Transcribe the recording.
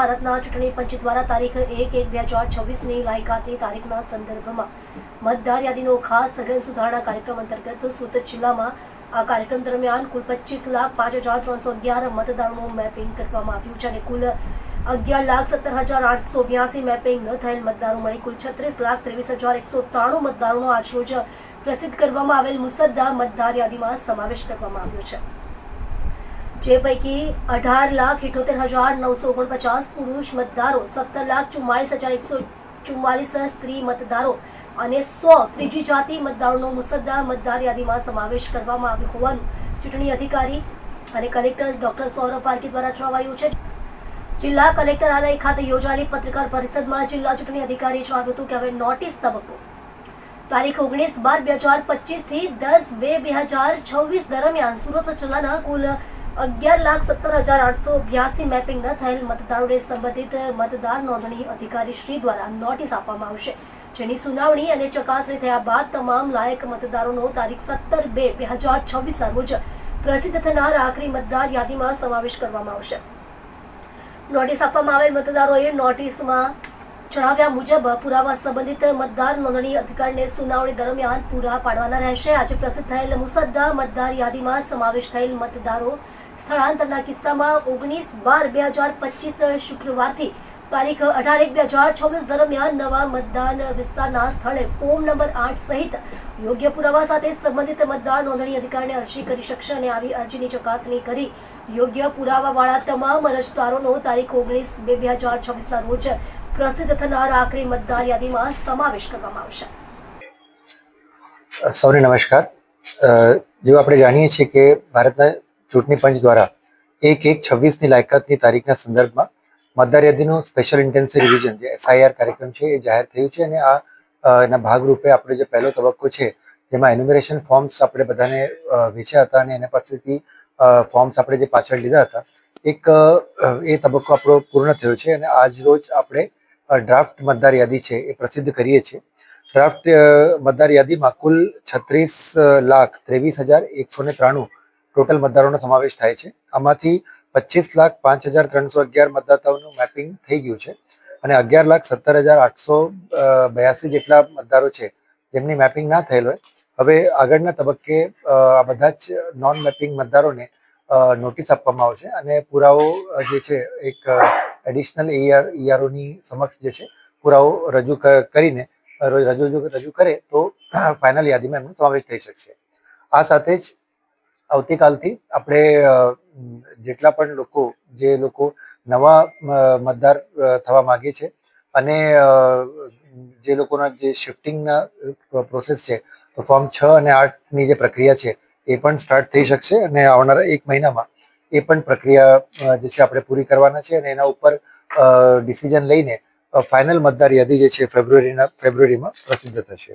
ભારતના ચૂંટણી પંચ દ્વારા તારીખ એક એક બે હજાર છવ્વીસની લાયકાતની તારીખના સંદર્ભમાં મતદાર યાદીનો ખાસ સઘન સુધારણા કાર્યક્રમ અંતર્ગત સુરત જિલ્લામાં આ કાર્યક્રમ દરમિયાન કુલ પચીસ લાખ પાંચ હજાર ત્રણસો અગિયાર મતદારોનું મેપિંગ કરવામાં આવ્યું છે અને કુલ અગિયાર લાખ સત્તર હજાર આઠસો બ્યાસી મેપિંગ ન થયેલ મતદારો મળી કુલ છત્રીસ લાખ ત્રેવીસ હજાર એકસો ત્રાણું મતદારોનો આજરોજ પ્રસિદ્ધ કરવામાં આવેલ મુસદ્દા મતદાર યાદીમાં સમાવેશ કરવામાં આવ્યો છે. જે પૈકી અઢાર લાખ ઇઠોતેર હજાર નવસો ઓગણપચાસ પુરુષ મતદારો સત્તર લાખ ચુમ્માળીસ હજાર એકસો ચુમ્માલીસ સ્ત્રી મતદારો અને સો ત્રીજી જાતિ મતદારોનો મુસદ્દા મતદાર યાદીમાં સમાવેશ કરવામાં આવ્યો હોવાનું ચૂંટણી અધિકારી અને કલેક્ટર ડોક્ટર સૌરભ પારકી દ્વારા જણાવાયું છે. જિલ્લા કલેક્ટરાલય ખાતે યોજાયેલી પત્રકાર પરિષદમાં જિલ્લા ચૂંટણી અધિકારીએ જણાવ્યું હતું કે હવે નોટિસ તબક્કો. તારીખ ઓગણીસ બાર બે હજાર પચીસથી દસ બે બે હજાર છવ્વીસ દરમિયાન સુરત જિલ્લાના કુલ અગિયાર લાખ સત્તર હજાર આઠસો બ્યાસી મેપિંગ થયેલ મતદારોને સંબંધિત મતદાર નોંધણી અધિકારી શ્રી દ્વારા નોટિસ આપવામાં આવશે. જેની સુનાવણી અને ચકાસણી થયા બાદ તમામ લાયક મતદારોનો તારીખ સત્તર બે બે હજાર છવ્વીસના રોજ પ્રસિદ્ધ થનાર આખરી મતદાર યાદીમાં સમાવેશ કરવામાં આવશે. નોટિસ આપવામાં આવેલ મતદારોએ નોટિસમાં જણાવ્યા મુજબ પુરાવા સંબંધિત મતદાર નોંધણી અધિકારીને સુનાવણી દરમિયાન પૂરા પાડવાના રહેશે. આજે પ્રસિદ્ધ થયેલ મુસદ્દા મતદાર યાદીમાં સમાવેશ થયેલ મતદારો સ્થળાંતરના કિસ્સામાં ઓગણીસ બાર બે હજાર પચીસ શુક્રવારથી તારીખ અઢાર એક બે હજાર છવ્વીસ દરમિયાન નવા મતદાન વિસ્તારના સ્થળે ફોર્મ નંબર આઠ સહિત યોગ્ય પુરાવા સાથે સંબંધિત મતદાર નોંધણી અધિકારીને અરજી કરી શકશે અને આવી અરજીની ચકાસણી કરી યોગ્ય પુરાવાવાળા તમામ અરજદારોનો તારીખ ઓગણીસ બે બે હજાર છવ્વીસના રોજ પ્રસિદ્ધ થનાર આખરી મતદાર યાદીમાં સમાવેશ કરવામાં આવશે. સૌને નમસ્કાર. જેવું આપણે જાણીએ છીએ કે ભારતના ચૂંટણી પંચ દ્વારા એક એક છવ્વીસની લાયકાતની તારીખના સંદર્ભમાં મતદાર યાદીનું સ્પેશિયલ ઇન્ટેન્સિવ રિવિઝન જે એસઆઈઆર કાર્યક્રમ છે, એ જાહેર થયું છે અને આ એના ભાગરૂપે આપણો જે પહેલો તબક્કો છે, જેમાં એન્યુમરેશન ફોર્મ્સ આપણે બધાને વેચ્યા હતા અને એના પાસેથી ફોર્મ્સ આપણે જે પાછળ લીધા હતા, એક એ તબક્કો આપણો પૂર્ણ થયો છે અને આજ રોજ આપણે ડ્રાફ્ટ મતદાર યાદી છે એ પ્રસિદ્ધ કરીએ છીએ. ડ્રાફ્ટ મતદાર યાદીમાં કુલ છત્રીસ લાખ ત્રેવીસ હજાર એકસો ને ત્રાણું ટોટલ મતદારોનો સમાવેશ થાય છે. આમાંથી પચીસ લાખ પાંચ હજાર ત્રણસો અગિયાર મતદાતાઓનું મેપિંગ થઈ ગયું છે અને અગિયાર લાખ સત્તર હજાર આઠસો બયાસી જેટલા મતદારો છે જેમની મેપિંગ ના થયેલ હોય. હવે આગળના તબક્કે આ બધા જ નોન મેપિંગ મતદારોને નોટિસ આપવામાં આવશે અને પુરાવો જે છે, એક એડિશનલ ઈઆર ઈઆરઓની સમક્ષ જે છે, પુરાવો રજૂ કરીને રજૂ રજૂ કરે તો ફાઇનલ યાદીમાં એમનો સમાવેશ થઈ શકશે. આ સાથે જ આવતીકાલથી આપણે જેટલા પણ લોકો, જે લોકો નવા મતદાર થવા માગે છે અને જે લોકોના જે શિફ્ટિંગના પ્રોસેસ છે, તો ફોર્મ છ અને આઠની જે પ્રક્રિયા છે, એ પણ સ્ટાર્ટ થઈ શકશે અને આવનારા એક મહિનામાં એ પણ પ્રક્રિયા જે છે આપણે પૂરી કરવાના છે અને એના ઉપર ડિસિઝન લઈને ફાઇનલ મતદાર યાદી જે છે ફેબ્રુઆરીના, ફેબ્રુઆરીમાં પ્રસિદ્ધ થશે.